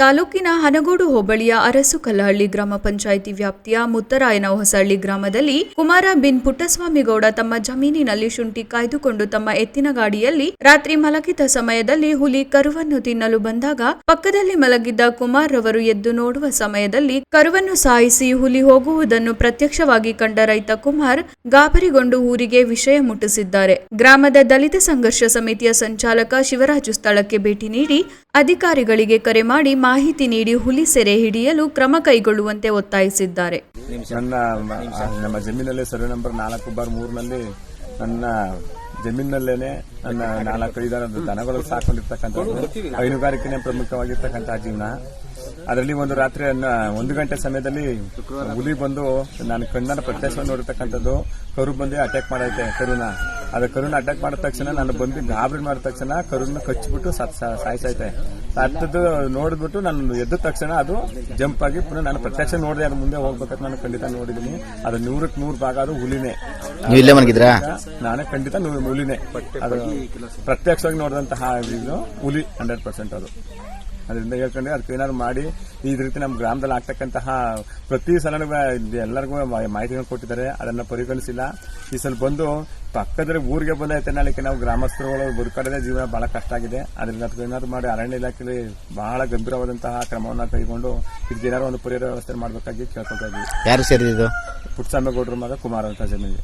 ತಾಲೂಕಿನ ಹನಗೋಡು ಹೋಬಳಿಯ ಅರಸು ಕಲ್ಲಹಳ್ಳಿ ಗ್ರಾಮ ಪಂಚಾಯಿತಿ ವ್ಯಾಪ್ತಿಯ ಮುತ್ತರಾಯನ ಹೊಸಹಳ್ಳಿ ಗ್ರಾಮದಲ್ಲಿ ಕುಮಾರ ಬಿನ್ ಪುಟ್ಟಸ್ವಾಮಿಗೌಡ ತಮ್ಮ ಜಮೀನಿನಲ್ಲಿ ಶುಂಠಿ ಕಾಯ್ದುಕೊಂಡು ತಮ್ಮ ಎತ್ತಿನ ಗಾಡಿಯಲ್ಲಿ ರಾತ್ರಿ ಮಲಗಿದ ಸಮಯದಲ್ಲಿ ಹುಲಿ ಕರುವನ್ನು ತಿನ್ನಲು ಬಂದಾಗ ಪಕ್ಕದಲ್ಲಿ ಮಲಗಿದ್ದ ಕುಮಾರ್ ರವರು ಎದ್ದು ನೋಡುವ ಸಮಯದಲ್ಲಿ ಕರುವನ್ನು ಸಾಯಿಸಿ ಹುಲಿ ಹೋಗುವುದನ್ನು ಪ್ರತ್ಯಕ್ಷವಾಗಿ ಕಂಡ ರೈತ ಕುಮಾರ್ ಗಾಬರಿಗೊಂಡು ಊರಿಗೆ ವಿಷಯ ಮುಟ್ಟಿಸಿದ್ದಾರೆ. ಗ್ರಾಮದ ದಲಿತ ಸಂಘರ್ಷ ಸಮಿತಿಯ ಸಂಚಾಲಕ ಶಿವರಾಜು ಸ್ಥಳಕ್ಕೆ ಭೇಟಿ ನೀಡಿ ಅಧಿಕಾರಿಗಳಿಗೆ ಕರೆ ಮಾಡಿ ಮಾಹಿತಿ ನೀಡಿ ಹುಲಿ ಸೆರೆ ಹಿಡಿಯಲು ಕ್ರಮ ಕೈಗೊಳ್ಳುವಂತೆ ಒತ್ತಾಯಿಸಿದ್ದಾರೆ. ನನ್ನ, ನಮ್ಮ ಜಮೀನಲ್ಲಿ ಸರ್ವೆ ನಂಬರ್ ನಾಲ್ಕು ಬಾರ್ ಮೂರ್ನಲ್ಲಿ ನನ್ನ ಜಮೀನಲ್ಲೇನೆ ನನ್ನ ನಾಲ್ಕು ಐದಾರು ದನಗಳು ಸಾಕೊಂಡಿರ್ತಕ್ಕಂಥದ್ದು. ಹೈನುಗಾರಿಕೆನೇ ಪ್ರಮುಖವಾಗಿರ್ತಕ್ಕಂಥ ಜೀವನ. ಅದರಲ್ಲಿ ಒಂದು ರಾತ್ರಿ ಒಂದು ಗಂಟೆ ಸಮಯದಲ್ಲಿ ಹುಲಿ ಬಂದು ನಾನು ಕಣ್ಣನ ಪ್ರತ್ಯಕ್ಷ ನೋಡಿರ್ತಕ್ಕಂಥದ್ದು. ಕರು ಬಂದು ಅಟ್ಯಾಕ್ ಮಾಡೈತೆ ಕರುನ. ಅದ ಕರುನ ಅಟ್ಯಾಕ್ ಮಾಡಿದ ತಕ್ಷಣ ನಾನು ಬಂದು ಗಾಬರಿ ಮಾಡಿದ ತಕ್ಷಣ ಕರುನ ಕಚ್ಚಿಬಿಟ್ಟು ಸತ್ ಸಾಯಿಸೈತೆ ಸತ್ತದ್ದು ನೋಡಿದ್ಬಿಟ್ಟು ನಾನು ಎದ್ದ ತಕ್ಷಣ ಅದು ಜಂಪ್ ಆಗಿ ಪುನಃ ನಾನು ಪ್ರತ್ಯಕ್ಷ ನೋಡಿದೆ ಅದು ಮುಂದೆ ಹೋಗ್ಬೇಕಂತ ನಾನು ಖಂಡಿತ ನೋಡಿದ್ದೀನಿ. ಅದು ನೂರಕ್ಕೆ ನೂರು ಭಾಗ ಅದು ಹುಲಿನೇ. ಇಲ್ಲೇ ಮಲಗಿದ್ರಾ? ನಾನೇ ಖಂಡಿತ ಹುಲಿನೇ. ಅದು ಪ್ರತ್ಯಕ್ಷವಾಗಿ ನೋಡಿದಂತಹ ಇದು ಹುಲಿ ಹಂಡ್ರೆಡ್ ಪರ್ಸೆಂಟ್ ಅದು. ಅದರಿಂದ ಹೇಳ್ಕೊಂಡ್ರೆ ಅದಕ್ಕೆ ಏನಾದ್ರು ಮಾಡಿ ಈ ರೀತಿ ನಮ್ಮ ಗ್ರಾಮದಲ್ಲಿ ಆಗ್ತಕ್ಕಂತಹ ಪ್ರತಿ ಸಲ ಎಲ್ಲರಿಗೂ ಮಾಹಿತಿಗಳನ್ನು ಕೊಟ್ಟಿದ್ದಾರೆ. ಅದನ್ನ ಪರಿಗಣಿಸಿಲ್ಲ. ಈ ಸಲ ಬಂದು ಪಕ್ಕದ ಊರಿಗೆ ಬಂದೈತೆ ನಾಳಿಕೆ ನಾವು ಗ್ರಾಮಸ್ಥರುಗಳು ಬದುಕಾಡದೆ ಜೀವನ ಬಹಳ ಕಷ್ಟ ಆಗಿದೆ. ಅದರಿಂದ ಅದಕ್ಕೆ ಏನಾದ್ರು ಮಾಡಿ ಅರಣ್ಯ ಇಲಾಖೆಯಲ್ಲಿ ಬಹಳ ಗಂಭೀರವಾದಂತಹ ಕ್ರಮವನ್ನು ಕೈಗೊಂಡು ಇದಕ್ಕೆ ಏನಾದ್ರು ಒಂದು ಪರಿಹಾರ ವ್ಯವಸ್ಥೆ ಮಾಡಬೇಕಾಗಿ ಕೇಳ್ಕೊತಾ ಇದ್ದೀವಿ. ಯಾರು ಸೇರಿದ್ದು ಪುಟ್ಸಾಮೇಗೌಡರ ಮಗ ಕುಮಾರ್ ಅಂತ ಜಮೀನಿಗೆ.